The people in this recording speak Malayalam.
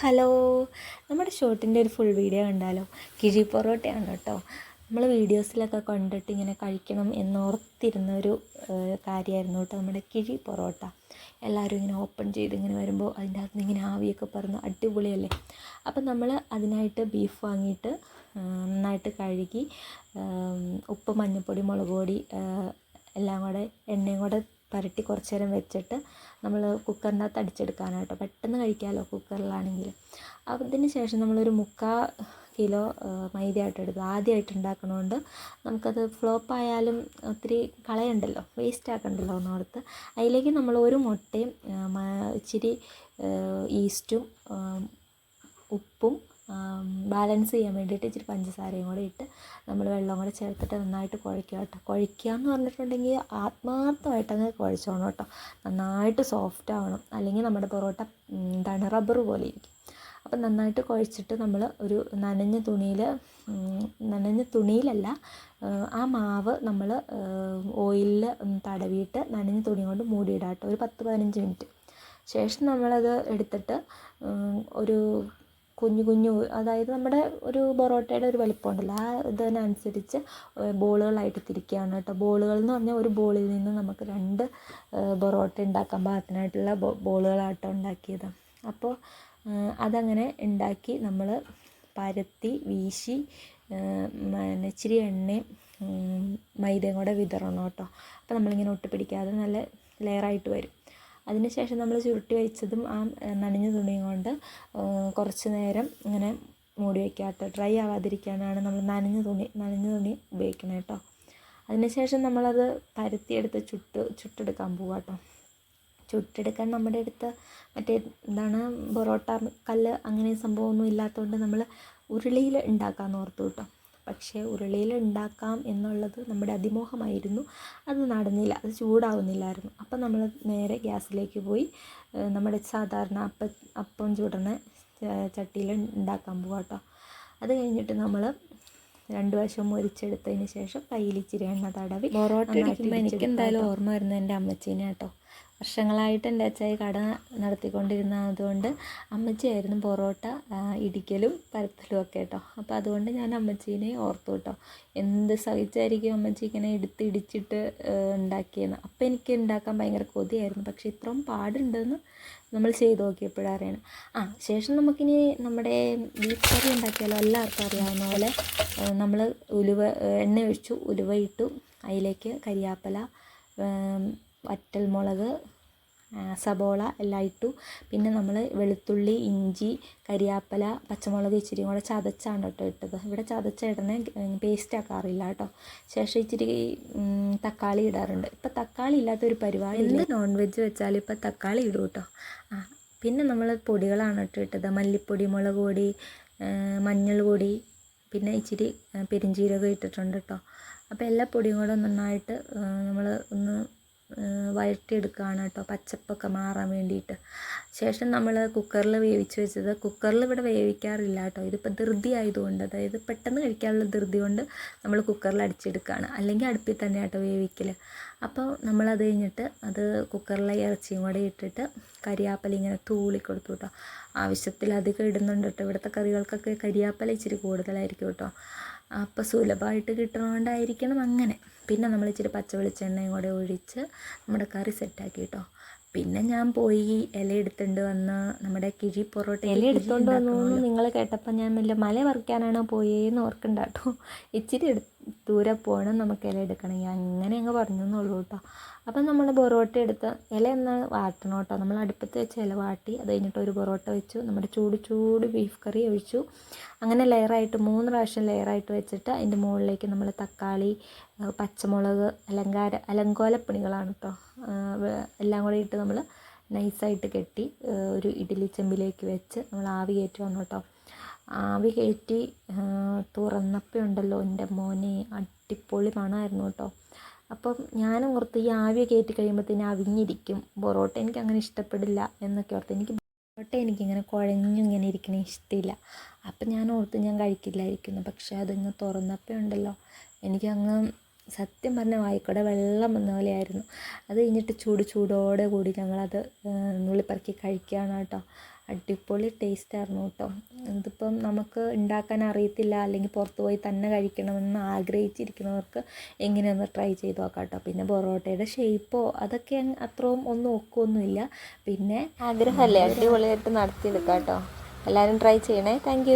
ഹലോ. നമ്മുടെ ഷോട്ടിന്റെ ഒരു ഫുൾ വീഡിയോ കണ്ടാലോ? കിഴി പൊറോട്ടയാണ് കേട്ടോ. നമ്മൾ വീഡിയോസിലൊക്കെ കണ്ടിട്ട് ഇങ്ങനെ കഴിക്കണം എന്നോർത്തിരുന്ന ഒരു കാര്യമായിരുന്നു കേട്ടോ നമ്മുടെ കിഴി പൊറോട്ട. എല്ലാവരും ഇങ്ങനെ ഓപ്പൺ ചെയ്ത് ഇങ്ങനെ വരുമ്പോൾ അതിന്റെ അകത്ത് നിന്ന് ഇങ്ങനെ ആവിയൊക്കെ പറന്ന് അടിപൊളിയല്ലേ? അപ്പം നമ്മൾ അതിനായിട്ട് ബീഫ് വാങ്ങിയിട്ട് നന്നായിട്ട് കഴുകി ഉപ്പ് മഞ്ഞൾപ്പൊടി മുളക് പൊടി എല്ലാം കൂടെ എണ്ണയും കൂടെ പുരട്ടി കുറച്ച് നേരം വെച്ചിട്ട് നമ്മൾ കുക്കറിനകത്ത് അടിച്ചെടുക്കാനായിട്ട് പെട്ടെന്ന് കഴിക്കാമല്ലോ കുക്കറിലാണെങ്കിൽ. അതിന് ശേഷം നമ്മളൊരു മുക്കാൽ കിലോ മൈദയായിട്ട് എടുത്തു ആദ്യമായിട്ട് ഉണ്ടാക്കണതുകൊണ്ട് നമുക്കത് ഫ്ലോപ്പായാലും ഒത്തിരി കളയണ്ടല്ലോ. വേസ്റ്റ് ആക്കണ്ടല്ലോ എന്നോർത്ത് അതിലേക്ക് നമ്മൾ ഒരു മുട്ടയും ഇച്ചിരി ഈസ്റ്റും ഉപ്പും ബാലൻസ് ചെയ്യാൻ വേണ്ടിയിട്ട് ഇച്ചിരി പഞ്ചസാരയും കൂടി ഇട്ട് നമ്മൾ വെള്ളം കൂടെ ചേർത്തിട്ട് നന്നായിട്ട് കുഴയ്ക്കുക കേട്ടോ. കുഴയ്ക്കുക എന്ന് പറഞ്ഞിട്ടുണ്ടെങ്കിൽ ആത്മാർത്ഥമായിട്ട് അങ്ങ് കുഴച്ചോണം കേട്ടോ. നന്നായിട്ട് സോഫ്റ്റ് ആവണം. അല്ലെങ്കിൽ നമ്മുടെ പൊറോട്ട എന്താണ് റബ്ബർ പോലെ ഇരിക്കും. അപ്പം നന്നായിട്ട് കുഴച്ചിട്ട് നമ്മൾ ഒരു നനഞ്ഞ തുണിയിൽ നനഞ്ഞ തുണിയിലല്ല ആ മാവ് നമ്മൾ ഓയിലിൽ തടവിയിട്ട് നനഞ്ഞ തുണി കൊണ്ട് മൂടിയിടാം കേട്ടോ. ഒരു പത്ത് പതിനഞ്ച് മിനിറ്റ്. ശേഷം നമ്മളത് എടുത്തിട്ട് ഒരു കുഞ്ഞു കുഞ്ഞു അതായത് നമ്മുടെ ഒരു പൊറോട്ടയുടെ ഒരു വലിപ്പം ഉണ്ടല്ലോ ആ ഇതിനനുസരിച്ച് ബോളുകളായിട്ട് തിരിക്കുകയാണ് കേട്ടോ. ബോളുകൾ എന്ന് പറഞ്ഞാൽ ഒരു ബോളിൽ നിന്ന് നമുക്ക് രണ്ട് പൊറോട്ട ഉണ്ടാക്കാൻ പാകത്തിനായിട്ടുള്ള ബോളുകളാട്ടോ ഉണ്ടാക്കിയത്. അപ്പോൾ അതങ്ങനെ ഉണ്ടാക്കി നമ്മൾ പരത്തി വീശി ഇച്ചിരി എണ്ണയും മൈദയും കൂടെ വിതറണം കേട്ടോ. അപ്പോൾ നമ്മളിങ്ങനെ ഒട്ടിപ്പിടിക്കാതെ നല്ല ലെയറായിട്ട് വരും. അതിന് ശേഷം നമ്മൾ ചുരുട്ടി വെച്ചതും ആ നനഞ്ഞ തുണിയും കൊണ്ട് കുറച്ച് നേരം ഇങ്ങനെ മൂടി വയ്ക്കുക കേട്ടോ. ഡ്രൈ ആവാതിരിക്കാനാണ് നമ്മൾ നനഞ്ഞ തുണി നനഞ്ഞ തുണി ഉപയോഗിക്കുന്നത് കേട്ടോ. അതിന് ശേഷം നമ്മളത് പരത്തിയെടുത്ത് ചുട്ട് ചുട്ടെടുക്കാൻ പോവുക കേട്ടോ. ചുട്ടെടുക്കാൻ നമ്മുടെ അടുത്ത് മറ്റേ എന്താണ് പൊറോട്ട കല്ല് അങ്ങനെ സംഭവമൊന്നും ഇല്ലാത്തതുകൊണ്ട് നമ്മൾ ഉരുളിയിൽ ഉണ്ടാക്കാമെന്ന് ഓർത്തു കേട്ടോ. പക്ഷേ ഉരുളിയിൽ ഉണ്ടാക്കാം എന്നുള്ളത് നമ്മുടെ അതിമോഹമായിരുന്നു. അത് നടന്നില്ല അത് ചൂടാവുന്നില്ലായിരുന്നു. അപ്പം നമ്മൾ നേരെ ഗ്യാസിലേക്ക് പോയി നമ്മുടെ സാധാരണ അപ്പം അപ്പം ചൂടുന്ന ചട്ടിയിൽ ഉണ്ടാക്കാൻ പോവാം കേട്ടോ അത് കഴിഞ്ഞിട്ട് നമ്മൾ രണ്ട് വശം മുരിച്ചെടുത്തതിന് ശേഷം കയ്യിൽ ഇച്ചിരി എണ്ണ തടവി പൊറോട്ട എനിക്ക് എന്തായാലും ഓർമ്മ വരുന്നത് എന്റെ അമ്മച്ചീനെ കേട്ടോ വർഷങ്ങളായിട്ട് എന്റെ അച്ചായി കട നടത്തിക്കൊണ്ടിരുന്നതുകൊണ്ട് അമ്മച്ചിയായിരുന്നു പൊറോട്ട ഇടിക്കലും പരത്തലും ഒക്കെ കേട്ടോ. അപ്പോൾ അതുകൊണ്ട് ഞാൻ അമ്മച്ചീനെ ഓർത്തു കേട്ടോ. എന്ത് സഹിച്ചായിരിക്കും അമ്മച്ചി ഇങ്ങനെ എടുത്ത് ഇടിച്ചിട്ട് ഉണ്ടാക്കിയെന്ന്. അപ്പോൾ എനിക്ക് ഉണ്ടാക്കാൻ ഭയങ്കര കൊതിയായിരുന്നു. പക്ഷെ ഇത്രയും പാടുണ്ടെന്ന് നമ്മൾ ചെയ്ത് നോക്കിയപ്പോഴാണ് അറിയണം. ആ ശേഷം നമുക്കിനി നമ്മുടെ ബീഫ് കറി ഉണ്ടാക്കിയാലോ? എല്ലാവർക്കും അറിയാവുന്ന പോലെ നമ്മൾ ഉലുവ എണ്ണ ഒഴിച്ചു ഉലുവ ഇട്ടു. അതിലേക്ക് കരിയാപ്പല വറ്റൽമുളക് സബോള എല്ലാം ഇട്ടു. പിന്നെ നമ്മൾ വെളുത്തുള്ളി ഇഞ്ചി കരിയാപ്പല പച്ചമുളക് ഇച്ചിരി കൂടെ ചതച്ചാണ് കേട്ടോ ഇട്ടത്. ഇവിടെ ചതച്ച ഇടണേ പേസ്റ്റ് ആക്കാറില്ല കേട്ടോ. ശേഷം ഇച്ചിരി തക്കാളി ഇടാറുണ്ട്. ഇപ്പം തക്കാളി ഇല്ലാത്തൊരു പരിപാടി ഇല്ല. നോൺ വെജ് വെച്ചാൽ ഇപ്പം തക്കാളി ഇടും കേട്ടോ. ആ പിന്നെ നമ്മൾ പൊടികളാണ് കേട്ടോ ഇട്ടത്. മല്ലിപ്പൊടി മുളക് പൊടി മഞ്ഞൾ പൊടി പിന്നെ ഇച്ചിരി പെരിഞ്ചീരകം ഇട്ടിട്ടുണ്ട് കേട്ടോ. അപ്പോൾ എല്ലാ പൊടിയും കൂടെ നന്നായിട്ട് നമ്മൾ ഒന്ന് വഴറ്റിയെടുക്കുകയാണ് കേട്ടോ പച്ചപ്പൊക്കെ മാറാൻ വേണ്ടിയിട്ട്. ശേഷം നമ്മൾ കുക്കറിൽ വേവിച്ച് വെച്ചത് കുക്കറിൽ ഇവിടെ വേവിക്കാറില്ല കേട്ടോ. ഇതിപ്പോൾ ധൃതി ആയതുകൊണ്ട് അതായത് പെട്ടെന്ന് കഴിക്കാനുള്ള ധൃതി കൊണ്ട് നമ്മൾ കുക്കറിൽ അടിച്ചെടുക്കുകയാണ് അല്ലെങ്കിൽ അടുപ്പിൽ തന്നെ കേട്ടോ വേവിക്കൽ അപ്പോൾ നമ്മളത് കഴിഞ്ഞിട്ട് അത് കുക്കറിലെ ഇറച്ചിയും കൂടെ ഇട്ടിട്ട് കരിയാപ്പല ഇങ്ങനെ തൂളി കൊടുത്തു കേട്ടോ. ആവശ്യത്തിലധികം ഇടുന്നുണ്ട് കേട്ടോ. ഇവിടുത്തെ കറികൾക്കൊക്കെ കരിയാപ്പല ഇച്ചിരി കൂടുതലായിരിക്കും കേട്ടോ. അപ്പോൾ സുലഭമായിട്ട് കിട്ടണോണ്ടായിരിക്കണം അങ്ങനെ. പിന്നെ നമ്മൾ ഇച്ചിരി പച്ച വെളിച്ചെണ്ണയും കൂടെ ഒഴിച്ച് നമ്മുടെ കറി സെറ്റാക്കി കേട്ടോ പിന്നെ ഞാൻ പോയി ഇല എടുത്തുകൊണ്ട് വന്ന് നമ്മുടെ കിഴി പൊറോട്ട ഇല എടുത്തുകൊണ്ട് വന്നു നിങ്ങൾ കേട്ടപ്പോൾ ഞാൻ വലിയ മല പറിക്കാനാണോ പോയേന്ന് ഓർക്കണ്ട കേട്ടോ ഇച്ചിരി ദൂരെ പോകണം നമുക്ക് ഇല എടുക്കണമെങ്കിൽ അങ്ങനെ അങ്ങ് പറഞ്ഞു എന്നുള്ളൂ കേട്ടോ. അപ്പം നമ്മൾ പൊറോട്ട എടുത്ത് ഇല ഒന്ന് വാട്ടണം കേട്ടോ. നമ്മൾ അടുപ്പത്ത് വെച്ച് ഇല വാട്ടി അത് കഴിഞ്ഞിട്ട് ഒരു പൊറോട്ട വെച്ചു. നമ്മുടെ ചൂട് ചൂട് ബീഫ് കറി ഒഴിച്ചു. അങ്ങനെ ലെയറായിട്ട് മൂന്ന് പ്രാവശ്യം ലെയറായിട്ട് വെച്ചിട്ട് അതിന്റെ മുകളിലേക്ക് നമ്മൾ തക്കാളി പച്ചമുളക് അലങ്കാര അലങ്കോലപ്പണികളാണ് കേട്ടോ. എല്ലാം കൂടി ഇട്ട് നമ്മൾ നൈസായിട്ട് കെട്ടി ഒരു ഇഡ്ഡലി ചെമ്പിലേക്ക് വെച്ച് നമ്മൾ ആവി കയറ്റി വന്നു കേട്ടോ. ആവി കയറ്റി തുറന്നപ്പോൾ ഉണ്ടല്ലോ എന്റെ മോനെ അടിപൊളി മണമായിരുന്നു കേട്ടോ. അപ്പം ഞാനും ഓർത്ത് ഈ ആവി കയറ്റി കഴിയുമ്പോഴത്തേന് അവിഞ്ഞിരിക്കും. പൊറോട്ട എനിക്ക് അങ്ങനെ ഇഷ്ടപ്പെടില്ല എന്നൊക്കെ ഓർത്ത് എനിക്ക് പൊറോട്ട എനിക്കിങ്ങനെ കുഴഞ്ഞിങ്ങനെ ഇരിക്കണ ഇഷ്ടമില്ല അപ്പം ഞാൻ ഓർത്ത് ഞാൻ കഴിക്കില്ലായിരിക്കുന്നു. പക്ഷേ അതിങ്ങ് തുറന്നപ്പോൾ ഉണ്ടല്ലോ എനിക്കങ്ങ് സത്യം പറഞ്ഞ വായിക്കൂടെ വെള്ളം വന്ന പോലെയായിരുന്നു. അത് കഴിഞ്ഞിട്ട് ചൂട് ചൂടോടെ കൂടി ഞങ്ങളത് നുള്ളിപ്പറക്കി കഴിക്കുകയാണ് കേട്ടോ. അടിപൊളി ടേസ്റ്റ് ആയിരുന്നു കേട്ടോ. ഇതിപ്പം നമുക്ക് ഉണ്ടാക്കാൻ അറിയത്തില്ല അല്ലെങ്കിൽ പുറത്ത് പോയി തന്നെ കഴിക്കണമെന്ന് ആഗ്രഹിച്ചിരിക്കുന്നവർക്ക് എങ്ങനെയൊന്ന് ട്രൈ ചെയ്ത് നോക്കാം കേട്ടോ. പിന്നെ പൊറോട്ടയുടെ ഷേപ്പോ അതൊക്കെ അത്രയും ഒന്നും ഒക്കൊന്നുമില്ല പിന്നെ ആഗ്രഹമല്ലേ? അടിപൊളിയായിട്ട് നടത്തിയെടുക്കാം കേട്ടോ. എല്ലാവരും ട്രൈ ചെയ്യണേ. താങ്ക്